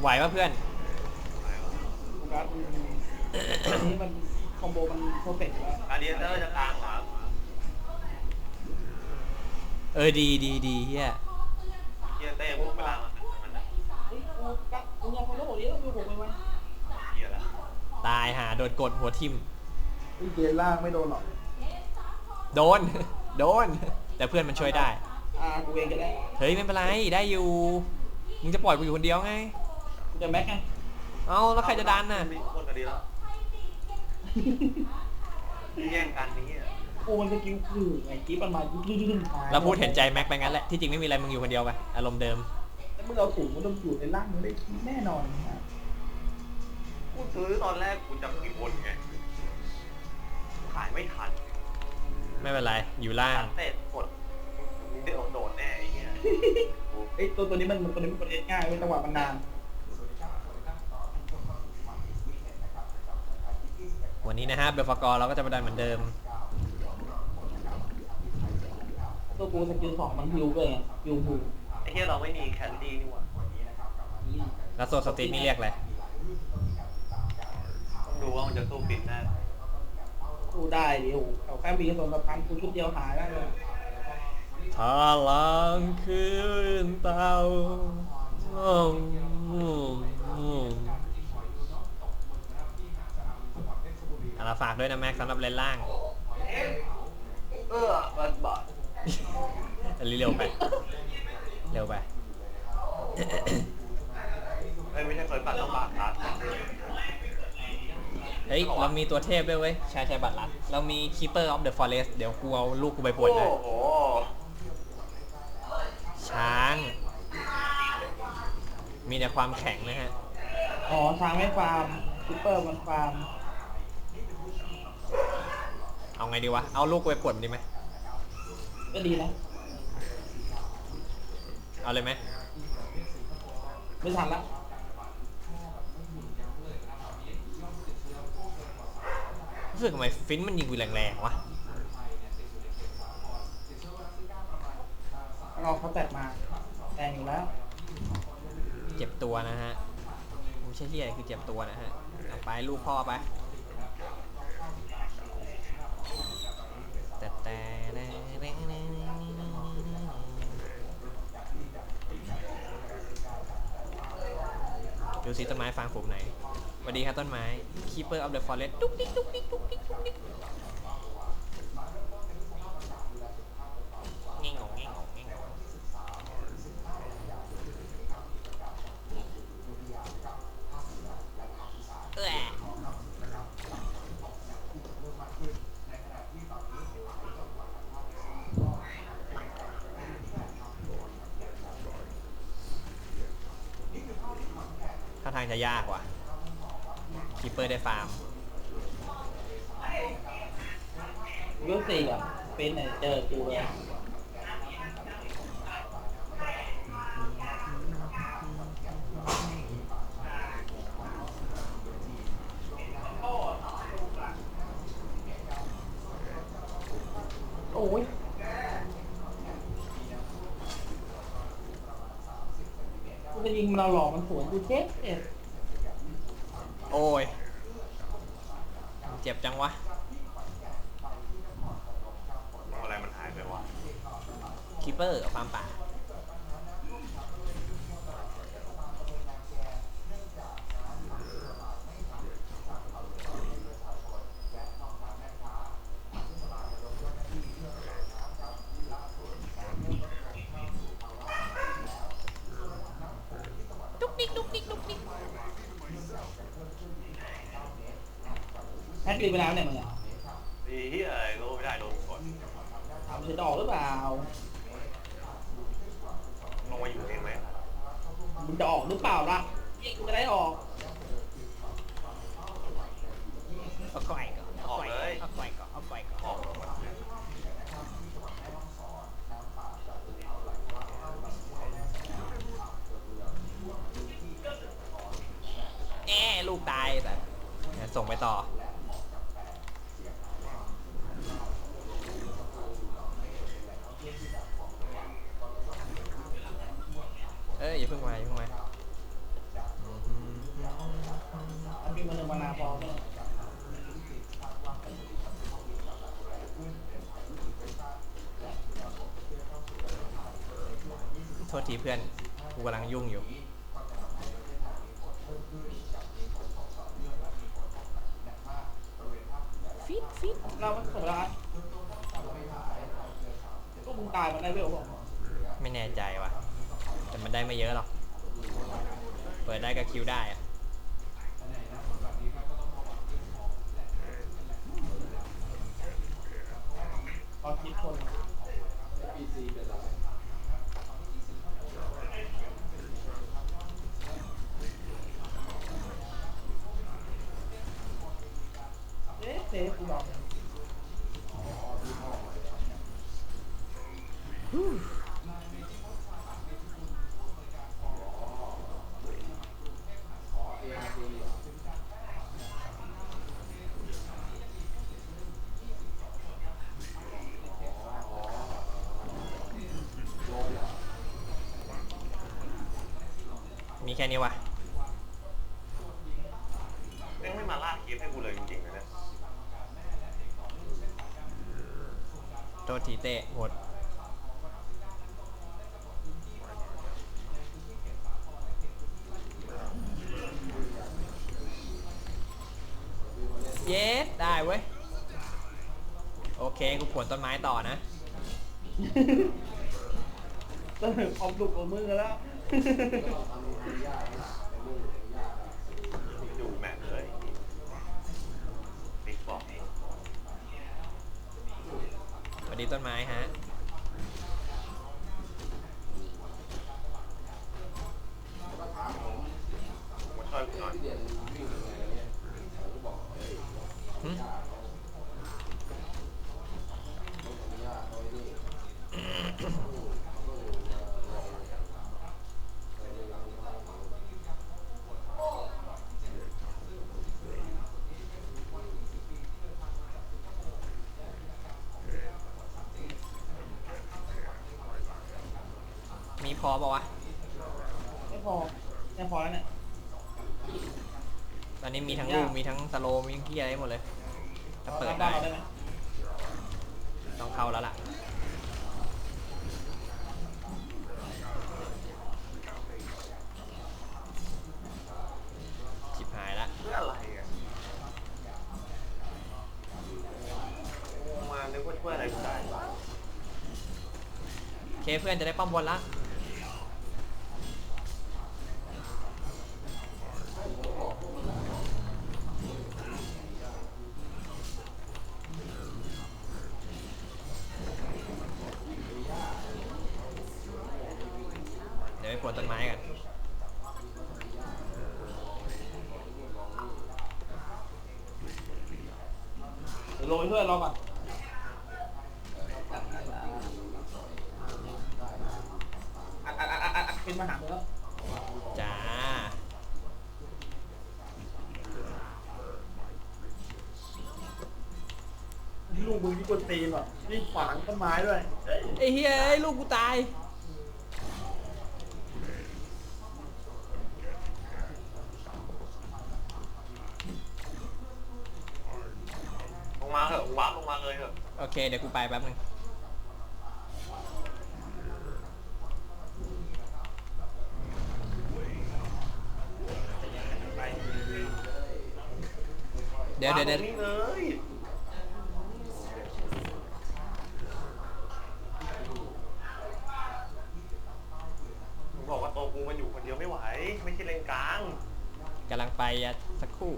ไหวปะเพื่อนโฟกัสมันอันนี้มันคอมโบมันเพอร์เฟกต์แล้วอาเดียเตอร์จะกลางเหรอเออดีดีดีเฮียเฮียเต้ผมไปล่างมันมันนะเฮ้ยโฟกัสมึงเอาคนละบอกนี้ต้องดูผมไหมวะเฮียแล้วตายหาโดนกดหัวทิ่มเฮ้ยเกมล่างไม่โดนหรอกโดน โดน แต่เพื่อนมันช่วยได้ อ่ากูเองก็ได้ เฮ้ยไม่เป็นไรได้อยู่ มึงจะปล่อยกูอยู่คนเดียวไง กูจะแม็กไงเอ้าแล้วใครจะดันน่ะมีคนก็ดีแล้วแย่งกันนี้อะกูมันสกิลคือไอ้กิ๊บมันมายึดยึดยึดมาเราพูดเห็นใจแม็กไปงั้นแหละที่จริงไม่มีอะไรมึงอยู่คนเดียวไปอารมณ์เดิมแล้วมึงเอาถุงมันต้องอยู่ในร่างมึงได้แน่นอนนะกูซื้อตอนแรกกูจะมีบนไง ขายไม่ทันไม่เป็นไรอยู่ล่างเตะกดมึงได้โดดแน่ไอ้เหี้ย เอ้ยตัวตัวนี้มันตัวนี้มันกดเล่นง่ายไม่จังหวะมันนาน วันนี้นะฮะเบลฟากอร์เราก็จะมาดันเหมือนเดิม ตัวกูสกิลสองมันฮิวด้วยไงฮิวฮูไอ้เหี้ยเราไม่มีแคลรี่นี่หว่าแล้วโซสติกนี่เรียกอะไรต้องดูว่ามันจะสู้ปิดแน่กูได้ดิโอ้เอาแค่มีส่วนสะพานกูชุดเดียวหายได้เลยพลังขึ้นเตาอืมอืมอืมอะเราฝากด้วยนะแม็กสำหรับเลนล่างเออบัดบาดอันนี้เร็วไป เร็วไปเอ้ยไม่ใช่เคยปัดต้องบาดครับเฮ้ย เรามีตัวเทพด้วยเว้ยใช่ใช่บัตรลัด เรามี Keeper of the Forest เดี๋ยวกูเอาลูกกูไปปวดเลย โอ้โห ช้าง มีแต่ความแข็งนะฮะ อ๋อช้างไม่ฟาร์มซูเปอร์มันฟาร์ม เอาไงดีวะ เอาลูกกูไปปวดมันดีไหมก็ดีนะเอาเลยไหมไม่ทันละรู้สึกทำไมฟินมันยิงกูแรงๆวะเอาเขาแตกมาแรงอยู่แล้ว เจ็บตัวนะฮะไม่ใช่เรียกคือเจ็บตัวนะฮะเอาไปลูกพ่อไป ดูสิต้นไม้ฟางฝูงไหนสวัสดีครับต้นไม้ Keeper of the Forest ดุ๊กดิ๊กดุ๊กดิ๊กดุ๊กดิ๊กดุ๊กดิ๊กงงแง่งงแง่งง เอ้ยถ้าทาง จะยากว่ะคีเปอร์ได้ฟาร์มเวลสี่อะเป็นไหนเจอกูเลยโอ้ยกูจะยิงมันเราหลอกมันสวนกูเจ็บเจ็บ โอ้ย เจ็บจังวะ อะไรมันหายไปวะ คีเปอร์กับฟาร์มป่า แฮกรีไปแล้วเนี่ยมึงอะ มาพอโทษทีเพื่อนกูกำลังยุ่งอยู่ ฟิตฟิตเรามันดร้าะก็มึงตายมันได้เวลหรอไม่แน่ใจว่ะ แต่มันได้ไม่เยอะหรอก เปิดได้ก็คิวได้ มีแค่นี้วะแม่งไม่มาลากคลิปให้กูเลยจริงๆนะเนี่ย โทษทีเต้หมด นต้นไม้ต่อนะ เติมความดุของมึงกันแล้ว ดูแมปเลยบิ๊กบอกสวัสดีต้นไม้ฮะ มาช่วยกูหน่อย หึ มีพอปะวะ ไม่พอไม่พอแล้วเนี่ยตอนนี้มีทั้งลูกมีทั้งสโลว์มีทั้งเกียอะไรหมดเลยถ้าเปิดได้ได้ได้ไหมต้องเข้าแล้วล่ะ ชิบหายละเพื่ออะไรอะกูมานึกว่าช่วยอะไรกูได้ โอเคเพื่อนจะได้ป้อมบนละเดี๋ยวไปปวดต้นไม้กัน เดี๋ยวโรยเพื่อนรอก่อนอัดอัดอัดอัดอัด เป็นมาหามึงแล้วจ้าลูกมึงที่กวนตีนว่ะนี่ขวางต้นไม้ด้วยเฮ้ยไอ้เฮียไอ้ลูกกูตาย ลงมาเถอะวาร์ปลงมาเลยเถอะ โอเค เดี๋ยวกูไปแป๊บนึง ไป เดี๋ยวเดี๋ยวเดี๋ยว วางตรงนี้เลยมึงบอกว่าตัวกูมันอยู่คนเดียวไม่ไหว ไม่ใช่เลนกลาง กำลังไปอะสักครู่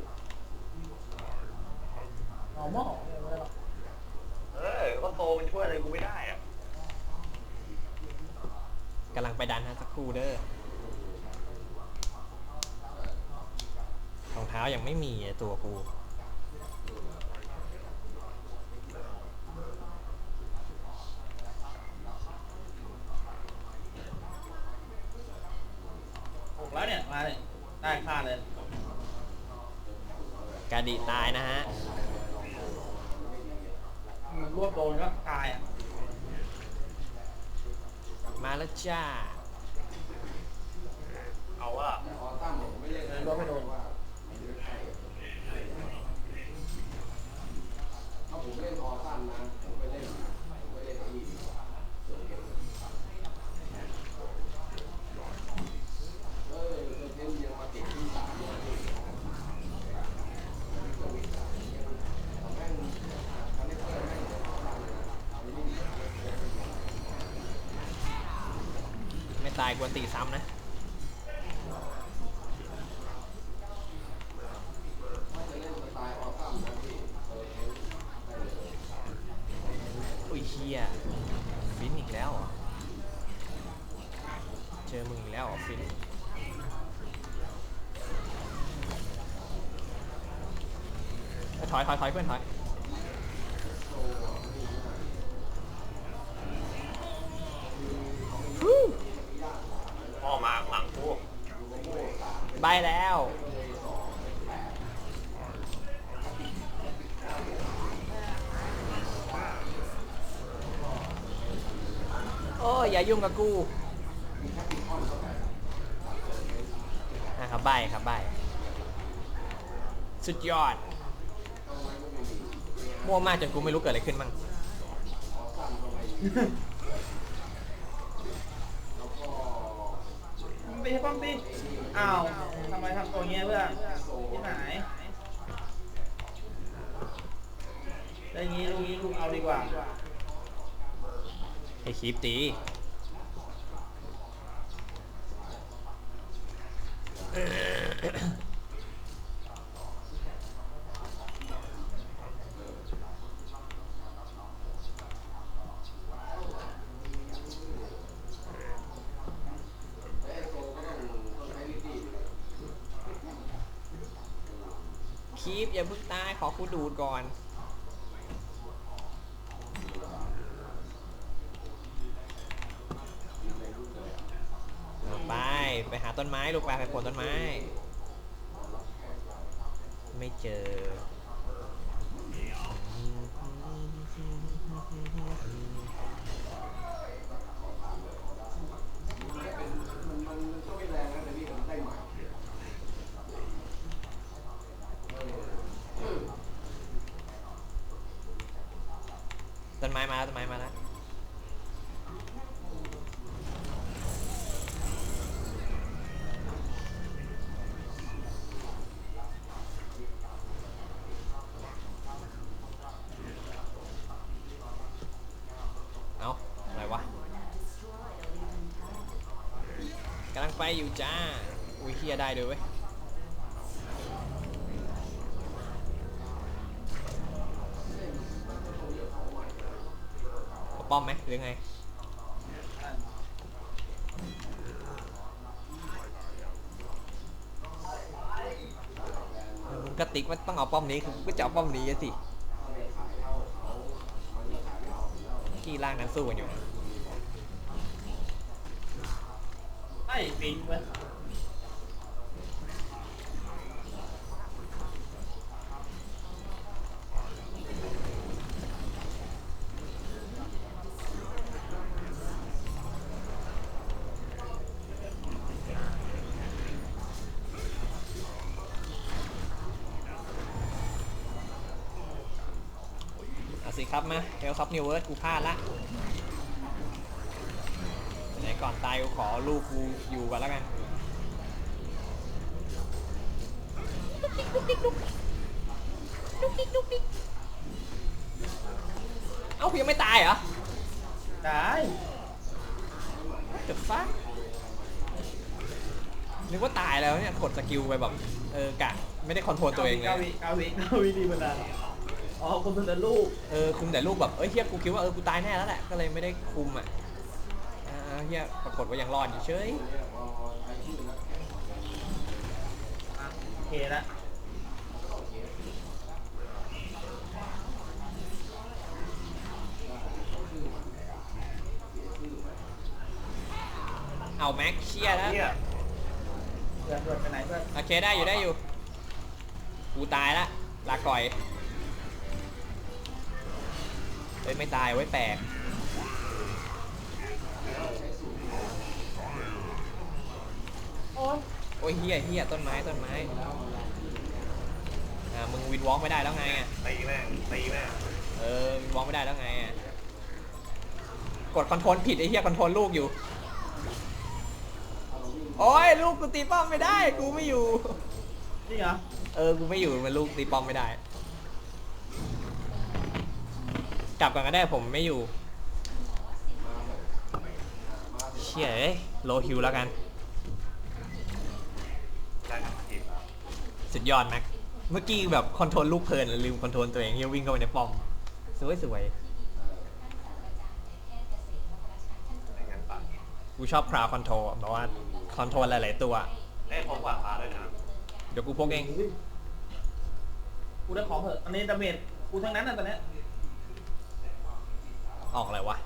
เอาหม้อเอาไม่ได้หรอกเออก็โตมันช่วยอะไรกูไม่ได้อะกำลังไปดันฮะสักครู่เด้อรองเท้ายังไม่มีอะตัวกูหกแล้วเนี่ย มาเลยได้ค่าเลย กาดิตายนะฮะ มั นรวบโดนก็ตายอะมาแล้วจ้า เอาว่ารวบไม่โดน ตายกวนตีซ้ำนะอุ้ยเฮียฟินอีกแล้วเหรอเจอมึงอีกแล้วฟินถอยถอยถอยเพื่อนถอย บายแล้ว โอ้ยอย่ายุ่งกับกูนะครับใบครับใบสุดยอดมั่วมากจนกูไม่รู้เกิดอะไรขึ้นมั่งป้อมตีป้อมตี อ้าวทำไมทำตัวเงี้ยเพื่อนที่ไหนได้งี้ลูกนี้ลูกเอาดีกว่าให้คลิปตี คลิปอย่าเพิ่งตายขอกูดูดก่อนไปไปหาต้นไม้ลูกไปไปผลต้นไม้ ไม่เจอ ต้นไม้มาแล้วต้นไม้มาแล้ว เอาอะไรวะกำลังไป อยู่จ้า อุ้ยเฮียได้ด้วยเว้ย ป้อมไหมหรือไงมึงกระติกมันต้องเอาป้อมนี้คือก็จะเอาป้อมนี้สิ ที่ล่างนั้นสู้กันอยู่ ปิ้งเว้สิครับมาเฮลซับนิวเวิร์สกูพลาดละไหนก่อน ตายกูขอลูกกูอยู่กันแล้วกันเอ้ากูยังไม่ตายเหรอได้เดอะฟันึกว่าตายแล้วเนี่ยกดสกิลไปแบบเออกะไม่ได้คอนโทรลตัวเองเลเก้าวิเก้าวิเก้าวิดีมันนาอ๋อคุณเป็นลูก เออคุมแต่ลูกแบบเอ้ยเฮียกูคิดว่าเออกูตายแน่แล้วแหละก็เลยไม่ได้คุมอะ เฮียปรากฏว่ายังรอดอยู่เฉยอะโอเคละเอาแม็กเชียแล้ว เนี่ยเพื่อนเพื่อนไปไหนเพื่อนโอเคได้อยู่ได้อยู่ กูตายละ ลาก่อย เฮ้ยไม่ตายไว้ยแปลก โอ๊ยโอ้ยเฮียเฮียต้นไม้ต้นไม้อ่ามึงวินวอล์กไม่ได้แล้วไงอะตีแม่งตีแม่งเออวินวอล์กไม่ได้แล้วไงอะกดคอนโทรลผิดไอ้เฮียคอนโทรลลูกอยู่โอ้ยลูกกูตีป้อมไม่ได้ กูไม่อยู่ จริงเหรอเออ กูไม่อยู่มันลูกตีป้อมไม่ได้ กลับก่อนก็ได้ผมไม่อยู่เชชี่ยเอ้ยโลฮิวแล้วกัน ได้ครับทีม สุดยอดแม็กเมื่อกี้แบบคอนโทรลลูกเพลินลืมคอนโทรลตัวเองเฮียวิ่งเข้าไปในป้อม สวยสวยไม่งั้นปะๆกูชอบคราวคอนโทรลแบบว่าคอนโทรลหลาย ๆ ตัวเอ้ยพกกว่าฟ้าด้วยนะเดี๋ยวกูพกเองกูได้ของเหอะอันนี้ดาเมจกูทั้งนั้นน่ะตอนเนี้ยออกอะไรวะ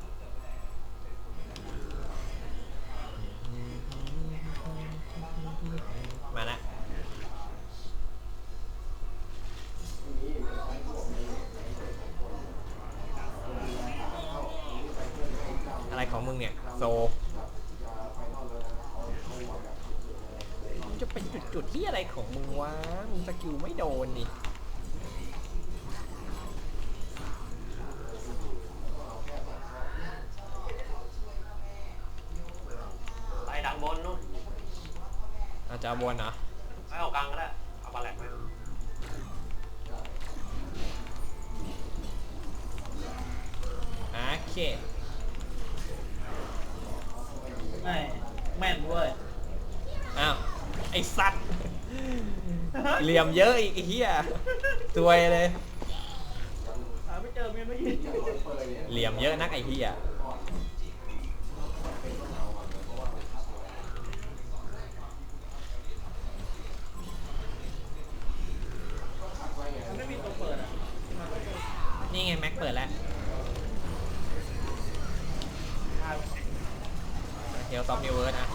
อะไรของมึงเนี่ยโซจะเป็นจุดๆที่อะไรของมึงวะ มึงสกิลไม่โดนนี่ไปดันบนนู่นอาจจะเอาบนเหรอ ลี่ยมเยอะอีกไอ้เหี้ยซวยเลย หาไม่เจอเมียไม่ยินเหลี่ยมเยอะนักไอ้เหี้ยมันไม่มีตัวเปิดอะนี่ไงแม็กเปิดแล้วเทลต็อปนิวเวิร์ดอะ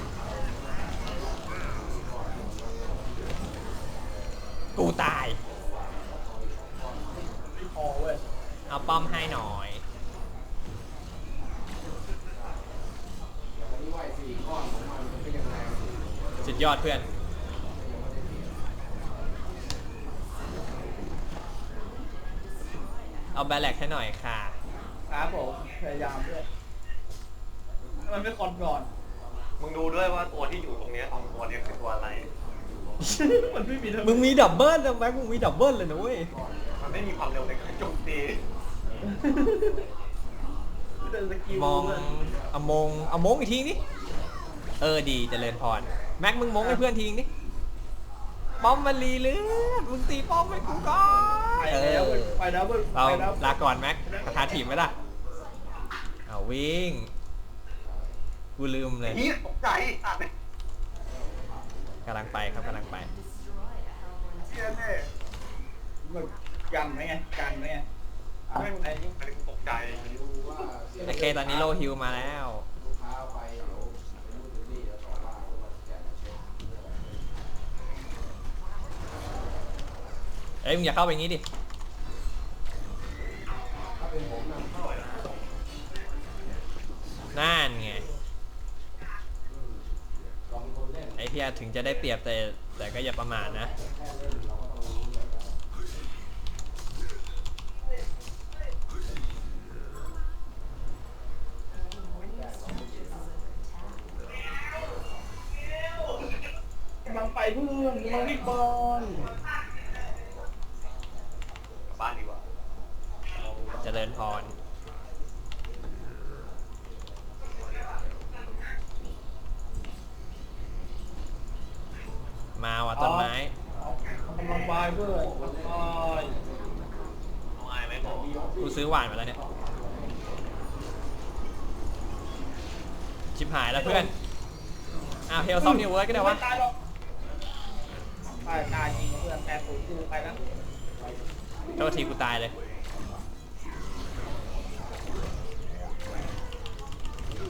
กูตาย ไม่พอเว้ย เอาป้อมให้หน่อย สุดย อดเพื่อนเอาแบลแลกให้หน่อยค่ะ ครับผมพยายามด้วยมันไม่คอนก่อน มึงดูด้วยว่าตัวที่อยู่ตรงเนี้ยสองตัวเนี้คือตัวอะไร มันไม่มีเท่ามึงมีดับเบิลนะแม็กมึงมีดับเบิลเลยนะเว้ย มันไม่มีความเร็วในการโจมตีเดินสกิลมองเลยเอามงเอามงอีกทีนี่เออดีเจริญพร แม็กมึงมงให้เพื่อนทีนี่ป้อมมันรีเลือดมึงตีป้อมให้กูก่อนไปเอแล้วอเว้ยไปแล้วเว้ยเราไปแล้วลาก่อนแม็กกระทาถีบไหมล่ะเอาวิ่งกูลืมเลยเฮียตกใจอะเนี่ยกำลังไปครับกำลังไปเฮียแน่มันกันไหมไงกันไหมไงเอาไม่ไอ้อันนี้กูตกใจโอเคตอนนี้โลฮิวมาแล้ว เอ้ยมึงอย่าเข้าไปงี้ดินั่นไงไอ้เพียถึงจะได้เปรียบแต่แต่ก็อย่าประมาทนะกำลังไปเพื่อนกำลังรีบบอล กลับบ้านดีกว่า เจริญพร มาว่ะต้นไม้ กำลังไปเพื่อนกำลังไป เอาไงไหมบอก กูซื้อหวานมาแล้วเนี่ย ชิบหายแล้วเพื่อน อ้าวเฮลซอมนิวเวิร์ดก็ได้วะ ม่ตายหรอกตายตายจริงเพื่อนแปดศูนย์คือไปแล้ว โทษทีกูตายเลย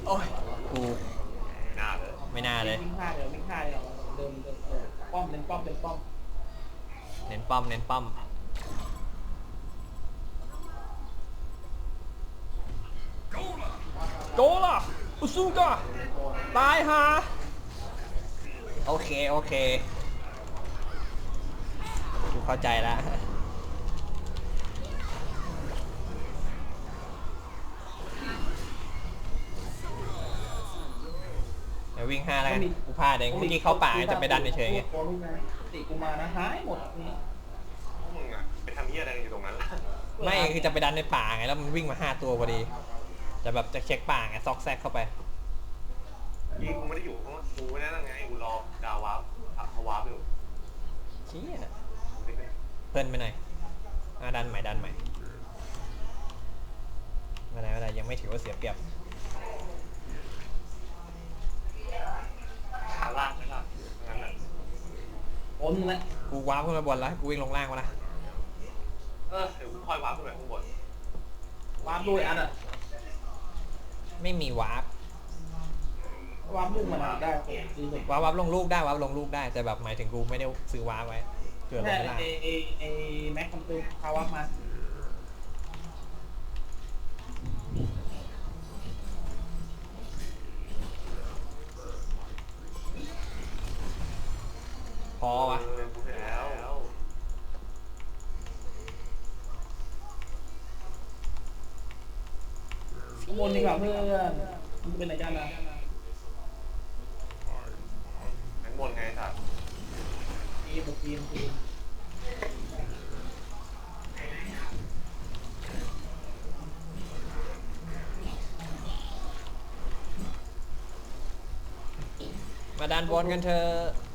โอ้ยกูหน้าเลยไม่น่าเลยวิ่งห้าเดี๋ยววิ่งห้าเดี๋ยวเดิมเดิมเดิมป้อมเป็นป้อมเป็นป้อมเน้นป้อมเน้นป้อมโกล่ะอุซูกะตายฮะโอเค โอเคกูเข้าใจแล้ว เดี๋ย ววิ่งห้าแล้วกันกูพลาดเองเมื่อกี้เข้าป่าจะไปดันเฉยๆไงโอ้ลูกนะติกูมานะหายหมดนี่พวกมึงอะไปทำเฮียอะไรกันอยู่ตรงนั้นล่ะไม่คือจะไปดันในป่าไงแล้วมันวิ่งมาห้าตัวพอดีจะแบบจะเช็คป่าไงซอกแซกเข้าไปไอ้ยิงกูไม่ได้อยู่ข้างล่างกูไม่ได้นั่งไงกูรอดาววาร์ปเขาวาร์ปอยู่เชี่ยกูไม่ได้เพิ่นไปไหนอะดันใหม่ดันใหม่ไม่ได้ไม่ได้ยังไม่ถือว่าเสียเปรียบ โอนมึงแหละกูว้าวขึ้นมาบนแล้วกูวิ่งลงล่างวะนะเออเดี๋ยวกูค่อยวาร์ปขึ้นไปข้างบนวาร์ปด้วยอันอะไม่มีวาร์ปวาร์ปลูกมันอะได้โอ้ซื้อเลยวาร์ปวาร์ปลงลูกได้วาร์ปลงลูกได้แต่แบบหมายถึงกูไม่ได้ซื้อวาร์ปไว้เผื่อลงแค่ไปล่างไอไอไอแม็กคอมพิวพาวาร์ปมา พ อวะเออกูเสร็จแล้วข้างบนดีกว่าเพื่อนมึงจะเป็นไหนกันล่ะข้างบนไงสัตว์ทีมทีมทีมมาดันบนกันเถอะ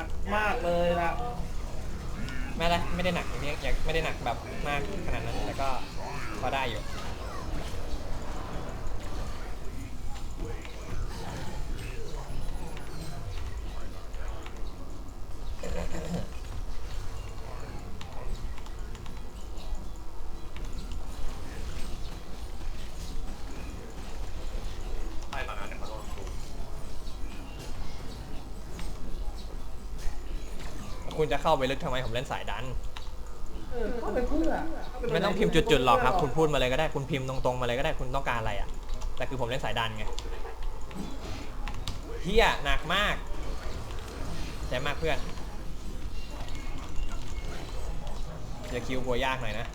นักมากเลยล่ะไม่ได้ไม่ได้หนักอย่างนี้ยังไม่ได้หนักแบบมากขนาดนั้นแต่ก็พอได้อยู่ จะเข้าไปลึกทำไมผมเล่นสายดัน เออเข้าไปเพื่อไม่ต้องพิมพ์จุดๆหรอกครับ คุณพูดมาเลยก็ได้คุณพิมพ์ตรงๆมาเลยก็ได้คุณต้องการอะไรอะ แต่คือผมเล่นสายดันไงเฮียหนักมากใช่มากเพื่อนจะคิวบัวยากหน่อยนะ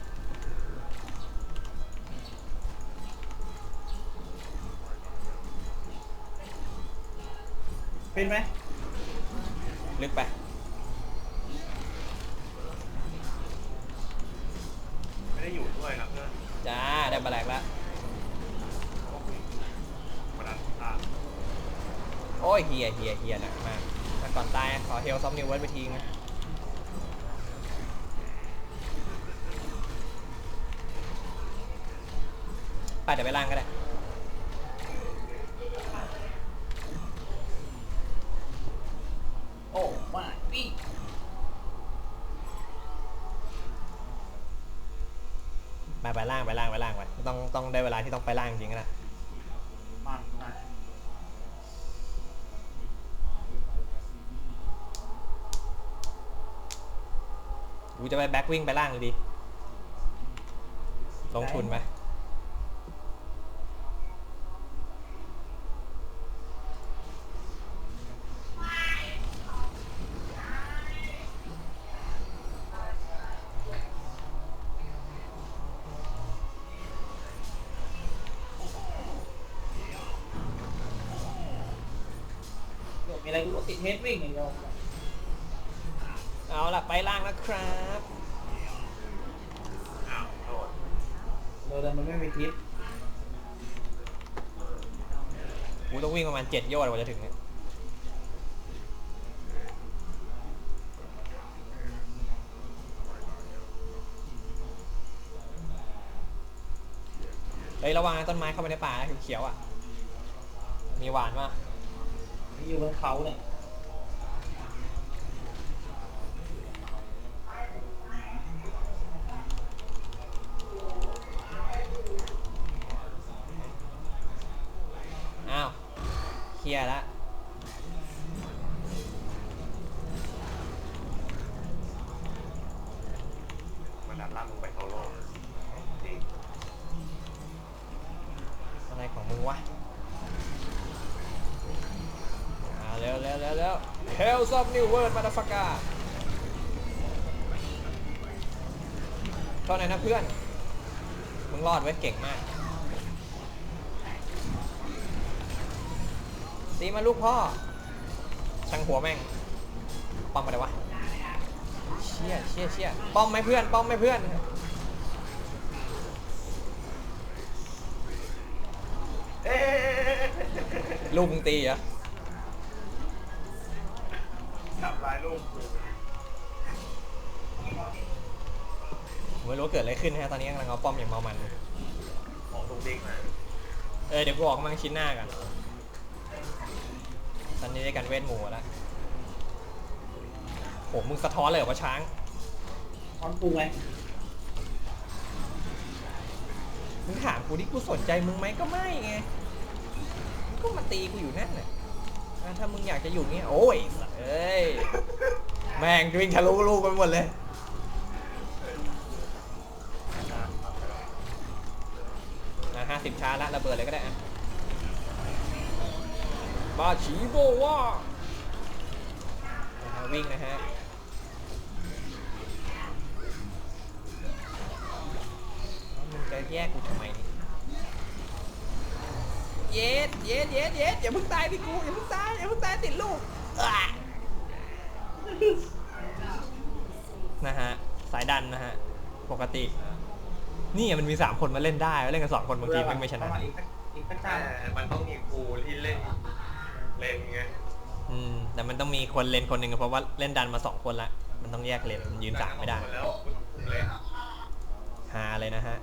เป็นไหมลึกไป เฮลซอมนิวเวิร์ดไปทีนะไปเดี๋ยวไปล่างก็ได้โอ้มานี่ไปไปล่างไปล่างไปล่างไปต้องต้องได้เวลาที่ต้องไปล่างจริงๆนะ กูจะไปแบ็ควิ่งไปล่างเลยดีลงทุนไปเดี๋ยวมีอะไรกูติดเฮดวิ่งอย่างเดียว จ็ดยอดกว่าจะถึงเนี่ยเฮ้ยระวังนะต้นไม้เข้าไปในป่านะเขียวๆอะ มีหวานมากมีอยู่บนเขาเนี่ย อ้าวเคลียร์ละ มาดันล่างมึงไปโซโล่จริง อะไรของมึงวะอ่าเร็วเร็ วเร็วเว Hell's of New World motherfucker ก็ไหนนะเพื่อน มึงรอดไว้เก่งมากตีมาลูกพ่อช่างหัวแม่ง ป้อมมาเลยวะ เชี่ยเชี่ยเชี่ยป้อมไหมเพื่อน ป้อมไหมเพื่อนเอ๊ะลูกมึงตีเหรอ ผมไม่รู้ว่าเกิดอะไรขึ้นนะฮะตอนนี้กำลังเอาป้อมอย่างเมามันของลูกเด็กมาเออเดี๋ยวกูออกกำลังชิ้นหน้ากันตอนนี้ได้กันเวทหมู่แล้วโหมึงสะท้อนเลยเหรอวะช้างตอนกูไงมึงถามกูดิกูสนใจมึงไหมก็ไม่ไงมึงก็มาตีกูอยู่นั่นแหละอะถ้ามึงอยากจะอยู่เงี้ยโอ้ยสัส เอ้ย แม่งวิ่งทะลุลูกไปหมดเลยอะห้าสิบชาร์จละระเบิดเลยก็ได้อะมาฉีโบว่านะฮะวิ่งนะฮะแล้วมึงจะแยกกูทำไมนี่เย็ดเย็ดเย็ดเย็ดอย่าเพิ่งตายดิกูอย่าเพิ่งตายอย่าเพิ่งตายติดลูกอะ นะฮะสายดันนะฮะ ปกติ นี่มันมี3คนมาเล่นได้เล่นกันสองคนบางทีมันไม่ชนะประาณอีกสักอีกสักแต่เจ้ามันต้องมีครูที่เล่น เล่นไงอืมแต่มันต้องมีคนเล่นคนหนึ่งเพราะว่าเล่นดันมาสองคนละ มันต้องแยกเลนมันยืนสามไม่ได้ แล้วคุณเลยหาเลยนะฮะ